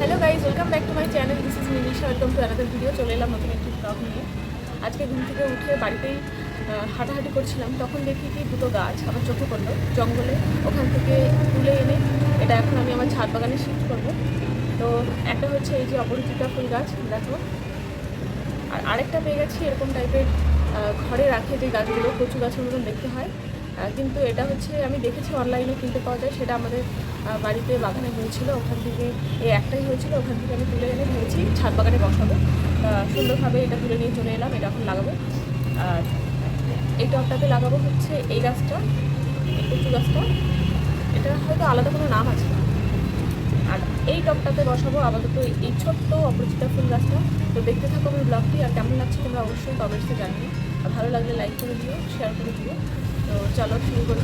Hello guys welcome back to my channel this is Minisha welcome to another video চলে এলাম নতুন একটি blog নিয়ে। আজকে ঘুম থেকে উঠে বাড়িতেই হাঁটাহাঁটি করছিলাম। তখন দেখি কি দুটো গাছ আমার চোখে পড়ল জঙ্গলে। ওখান থেকে তুলে এনে এটা এখন আমি আমার ছাদ বাগানে শিফট করব। তো একটা হচ্ছে এই যে অপরিচিতা ফুল গাছ, দেখো। আর আরেকটা পেয়ে গেছি এরকম টাইপের ঘরে রাখে যে গাছগুলো, কচু গাছের মতন দেখতে হয়। কিন্তু এটা হচ্ছে, আমি দেখেছি অনলাইনে কিনতে পাওয়া যায়। সেটা আমাদের বাড়িতে বাগানে হয়েছিল। ওখান থেকে এই একটাই হয়েছিল। ওখান থেকে আমি তুলে এনে ভেবেছি ছাদ বাগানে বসাবো। সুন্দরভাবে এটা তুলে নিয়ে চলে এলাম। এটা এখন লাগাবো। আর এই টবটাতে লাগাবো হচ্ছে এই গাছটা কচু গাছটা। এটা হয়তো আলাদা কোনো নাম আছে আর এই টপটাতে বসাবো আপাতত এই ছোট্ট অপরিচিতা ফুল গাছটা। তো দেখতে থাকো আমার ব্লগটি। আর কেমন লাগছে তোমরা অবশ্যই কমেন্টসে আর ভালো লাগলে লাইক করে দিও শেয়ার করে দিও। তো চলো শুরু করি।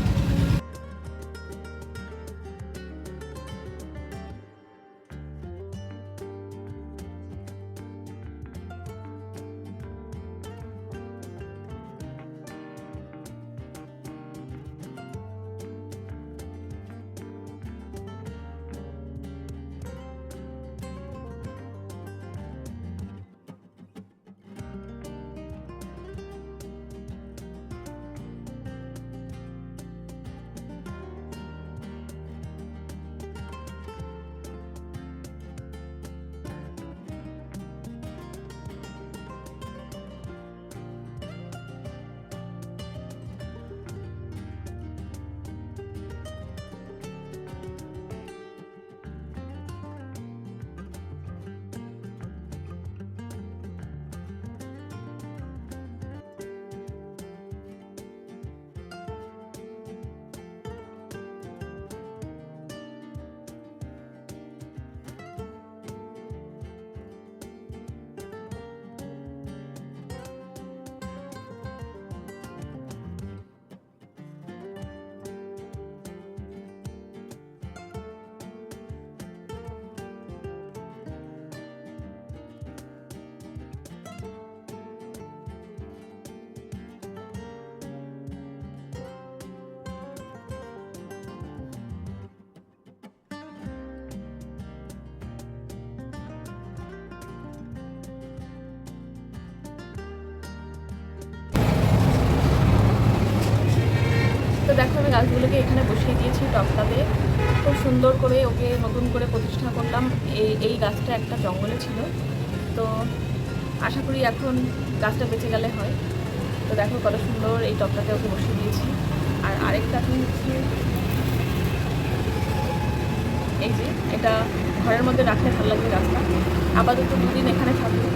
তো দেখো, আমি গাছগুলোকে এখানে বসিয়ে দিয়েছি টপটাতে। খুব সুন্দর করে ওকে নতুন করে প্রতিষ্ঠা করলাম। এই এই গাছটা একটা জঙ্গলে ছিল। তো আশা করি এখন গাছটা বেঁচে গেলে হয়। তো দেখো কত সুন্দর এই টপটাতে ওকে বসিয়ে দিয়েছি। আর আরেকটা এখন হচ্ছে, এই যে, এটা ঘরের মধ্যে রাখলে ভালো লাগবে গাছটা। আপাতত দুদিন এখানে থাকবে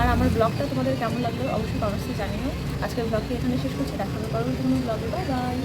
আর আমার ব্লগটা তোমাদের কেমন লাগল অবশ্যই কমেন্টসে জানিও। আজকের ব্লগটি এখানে শেষ করছি। দেখা হবে কোনো ব্লগে। Bye bye